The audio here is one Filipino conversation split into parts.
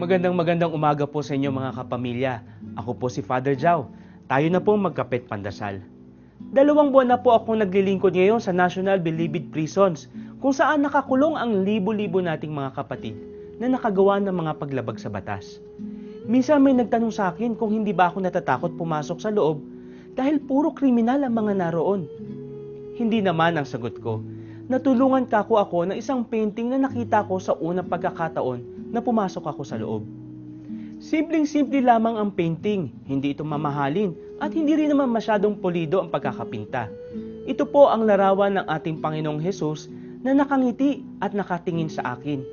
Magandang magandang umaga po sa inyo mga kapamilya. Ako po si Father Jao. Tayo na po magkapit pandasal. Dalawang buwan na po akong naglilingkod ngayon sa National Bilibid Prisons kung saan nakakulong ang libo-libo nating mga kapatid na nakagawa ng mga paglabag sa batas. Minsan may nagtanong sa akin kung hindi ba ako natatakot pumasok sa loob dahil puro kriminal ang mga naroon. Hindi naman ang sagot ko. Natulungan kako ako ng isang painting na nakita ko sa unang pagkakataon na pumasok ako sa loob. Simpleng-simple lamang ang painting, hindi ito mamahalin at hindi rin naman masyadong polido ang pagkakapinta. Ito po ang larawan ng ating Panginoong Hesus na nakangiti at nakatingin sa akin.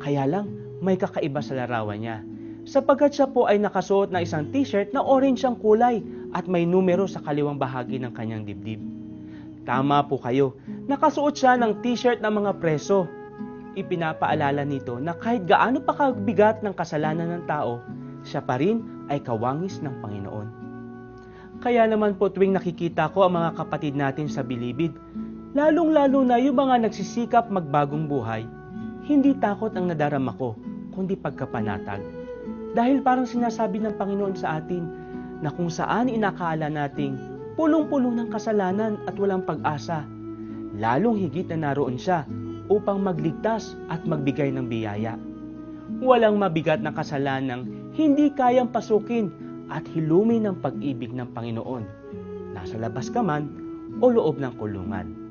Kaya lang, may kakaiba sa larawan niya. Sapagkat siya po ay nakasuot na isang t-shirt na orange ang kulay at may numero sa kaliwang bahagi ng kanyang dibdib. Tama po kayo, nakasuot siya ng t-shirt ng mga preso ipinapaalala nito na kahit gaano pa kabigat ng kasalanan ng tao, siya pa rin ay kawangis ng Panginoon. Kaya naman po tuwing nakikita ko ang mga kapatid natin sa bilibid, lalong-lalo na yung mga nagsisikap magbagong buhay, hindi takot ang nadarama ko, kundi pagkapanatag. Dahil parang sinasabi ng Panginoon sa atin na kung saan inakala nating pulong-pulo ng kasalanan at walang pag-asa, lalong higit na naroon siya upang magligtas at magbigay ng biyaya. Walang mabigat na kasalanang hindi kayang pasukin at hilumin ng pag-ibig ng Panginoon. Nasa labas ka man o loob ng kulungan.